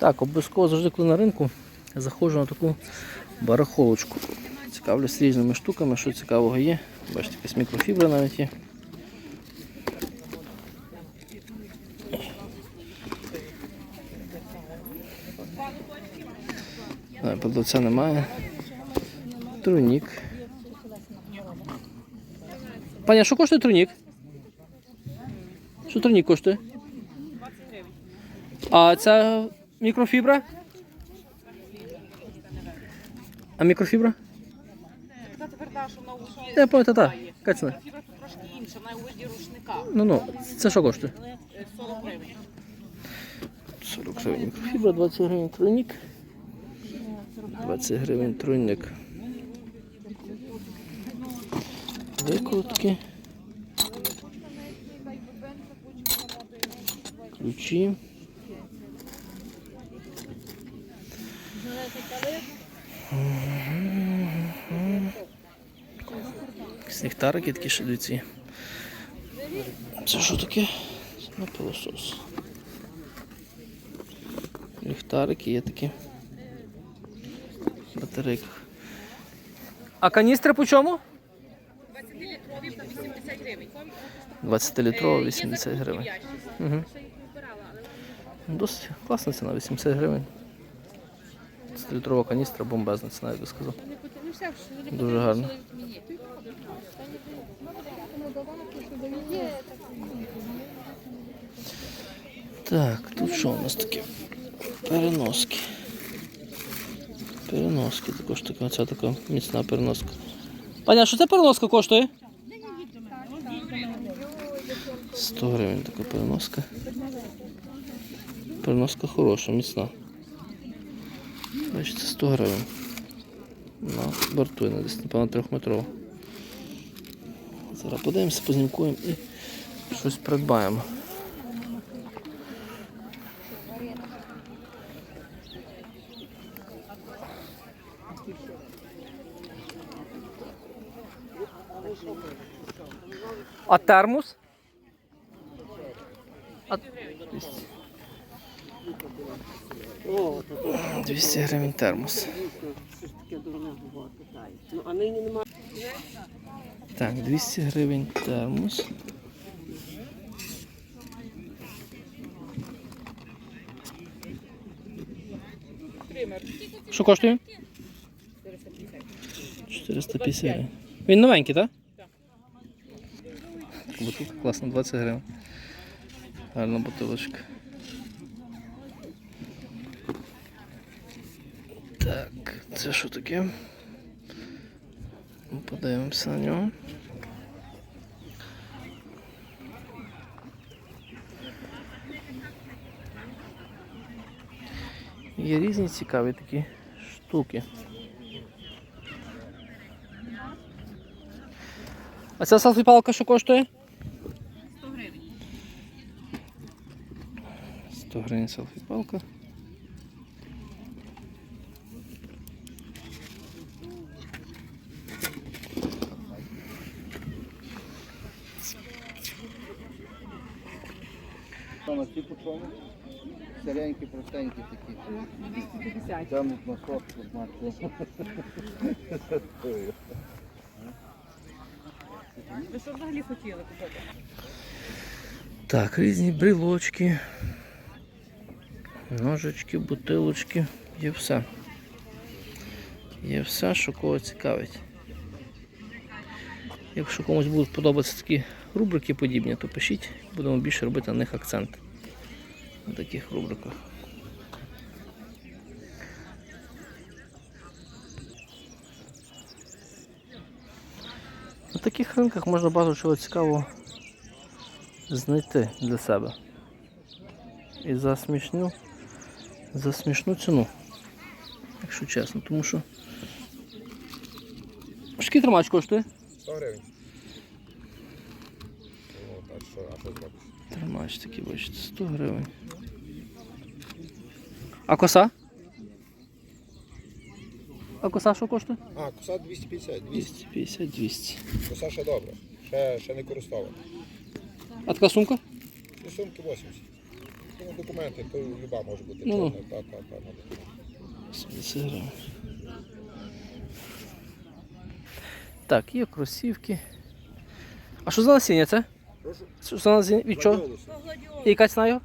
Так, обов'язково завжди, коли на ринку, заходжу на таку барахолочку. Цікавлюсь різними штуками, що цікавого є. Бачите, якась мікрофібра навіть є. Продавця немає. Трунік. Пані, а що коштує трунік? Що трунік коштує? А ця мікрофібра? А мікрофібра? Така тверда, що на уші Я пам'ятаю, так. Кацина. фібра тут трошки інша, вона у виді рушника. Ну ну, це що коштує? Е, 40 гривень. 40 гривень мікрофібра, 20 гривень тройник. 20 гривень тройник. Викрутки. Ключі. Якісь Ліхтарики такі ще дивіться. Це що таке? Це на пилосос. Ліхтарики є такі. Батарейка. А каністри по чому? 20-літрові по 80 гривень. 20-літрова 80 гривень. Угу. Досить класна ціна, 80 гривень. 20-літрова каністра, бомбезна ціна, я би сказав. Дуже гарно. Так, тут що у нас таке? Переноски. Переноски також така, оця така міцна переноска. Паня, що це переноска коштує? 100 гривень така переноска. Переноска хороша, міцна. Бачите, 100 гривень. На борту, вона десь, напевно, трьохметрова. Зараз подивимося, познімкуємо і щось придбаємо. А термос? А... 200. 200 гривень термос. Так, 200 гривень термос. Що коштує? 450 гривень. Він новенький, так? Так. Бутилка класно, 20 гривень. Гарна бутилочка. це що таке? Ну, Подивимося на нього. Є різні цікаві такі штуки. А ця селфі-палка що коштує? 100 гривень. 100 гривень селфі-палка. Саме ці по чому? Сиренькі, простенькі такі. 250. Тягнуть на сотку, значить. Ви що взагалі хотіли купити? Так, різні брілочки, ножички, бутилочки, є все. Є все, що кого цікавить. Якщо комусь будуть подобатися такі рубрики подібні, то пишіть, будемо більше робити на них акцент. На таких рубриках. На таких ринках можна багато чого цікавого знайти для себе. І за смішну, за смішну ціну, якщо чесно, тому що. Скільки тримач коштує? 100 гривень. Ну, що, а що зробиш? Тримач такий, бачите, 100 гривень. А коса? А коса що коштує? А, коса 250, 200. 250, 200. Коса ще добре. Ще, ще не користована. А така сумка? І сумки 80. тільки на документи, то люба може бути. Ну, ну. так, так, на документи. 70 гривень. Так, є кросівки. А що за насіння це? Прошу. Що за? Від чого? І яка ціна його?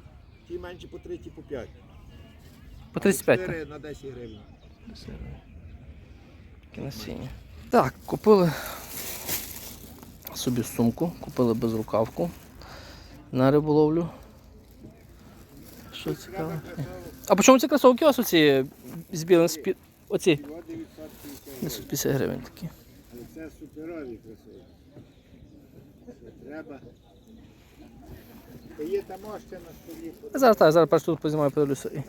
Ті менші по 3, ті по 5. По 35. так? 4 на 10 гривень. Таке насіння. Так, купили собі сумку, купили безрукавку на риболовлю. Що цікаво? А по чому ці кросовки у вас оці з білим спі... Оці? 50 гривень такі. Але це суперові красиві. Це треба. Та там ще на столі. Зараз так, зараз першу тут познімаю, подивлюся і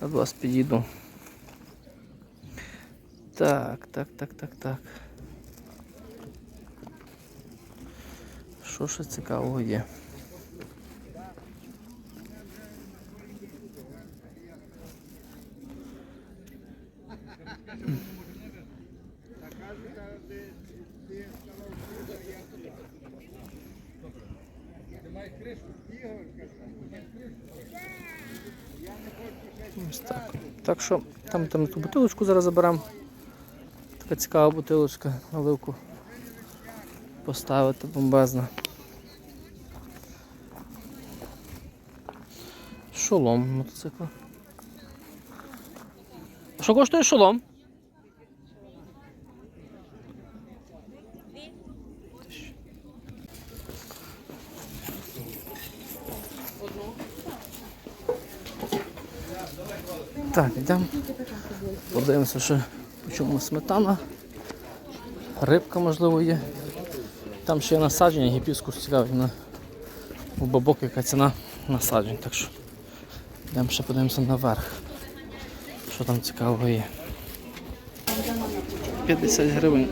до вас підійду. Так, так, так, так, так. Що ще цікавого є? Так. Що там, там ту бутилочку зараз заберемо. Така цікава бутилочка, наливку поставити бомбезна. Шолом мотоцикла. Що коштує шолом? Так, йдемо. Подивимося, що в чому сметана. Рибка, можливо, є. Там ще є насадження, гіпіскус цікавий на у бабок, яка ціна насаджень. Так що йдемо ще подивимося наверх. Що там цікавого є. 50 гривень,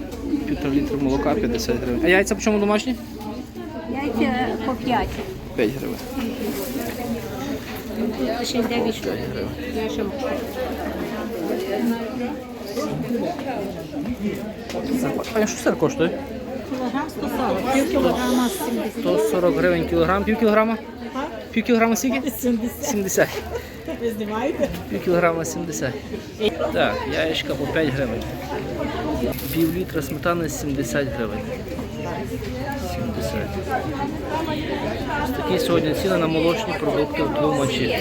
півтора літра молока 50 гривень. А яйця по чому домашні? Яйця по 5. 5 гривень. Ще 9 штук. 5 гривень. Я ще можу. А що сир коштує? Кілограм 140, пів кілограма 70. 140 гривень кілограм, пів кілограма? Пів кілограма скільки? 70. 70. Ви знімаєте? Пів кілограма 70. Так, яєчка по 5 гривень. Пів літра сметани 70 гривень. 70. Ось такі сьогодні ціни на молочні продукти в тлумачі.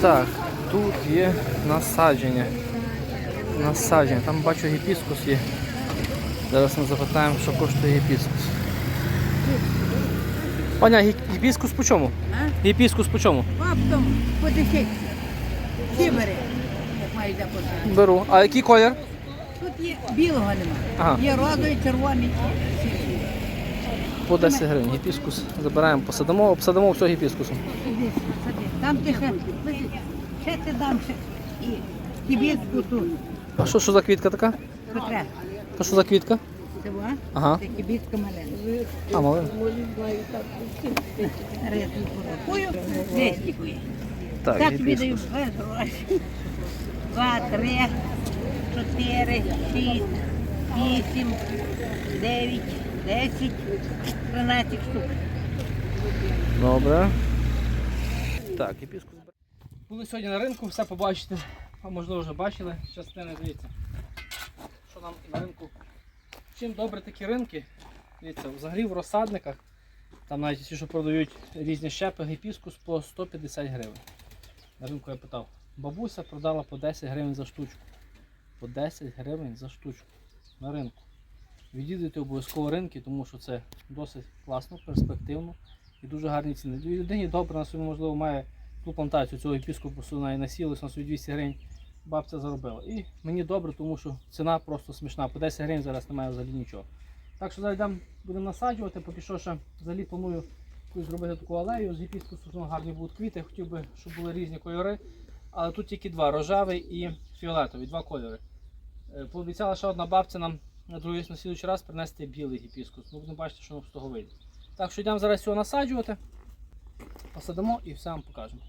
Так, тут є насадження. Насадження. Там бачу гіпіскус є. Зараз ми запитаємо, що коштує гіпіскус. Паня, гіпіскус по чому? Гіпіскус по чому? Бабтом по 10. Всі бери, як мають запитати. Беру. А який колір? Тут є білого нема. Ага. Є розовий, червоний. По 10 гривень. Гіпіскус забираємо, посадимо, обсадимо все гіпіскусом. Там тихе. Ще ти дам ще. І кібітку тут. А що, що за квітка така? Потреба. То що за квітка? Це во? Ага. Це кібітка маленька. А, малина. Ритм порахую. Десь тікує. Так, Так тобі даю. Два, три, чотири, шість, вісім, дев'ять, десять, тринадцять штук. Добре. Так, гіпіскус. Були сьогодні на ринку, все побачите. А можливо вже бачили. Частини, дивіться. Що нам на ринку. Чим добре такі ринки? Дивіться, взагалі в розсадниках. Там навіть ті, що продають різні щепи, гіпіскус по 150 гривень. На ринку я питав. Бабуся продала по 10 гривень за штучку. По 10 гривень за штучку на ринку. Відвідуйте обов'язково ринки, тому що це досить класно, перспективно і дуже гарні ціни. Дві людині добре на собі, можливо, має ту плантацію цього гіпіску посуна і насілась на собі 200 гривень. Бабця заробила. І мені добре, тому що ціна просто смішна. По 10 гривень зараз немає взагалі нічого. Так що зараз будемо насаджувати, поки що ще взагалі планую якусь зробити таку алею з гіпіску сушно гарні будуть квіти. Хотів би, щоб були різні кольори. Але тут тільки два рожевий і фіолетовий, два кольори. Е, Пообіцяла ще одна бабця нам на другий на слідчий раз принести білий гіпіскус. Ми будемо бачити, що воно з того вийде. Так що йдемо зараз його насаджувати, посадимо і все вам покажемо.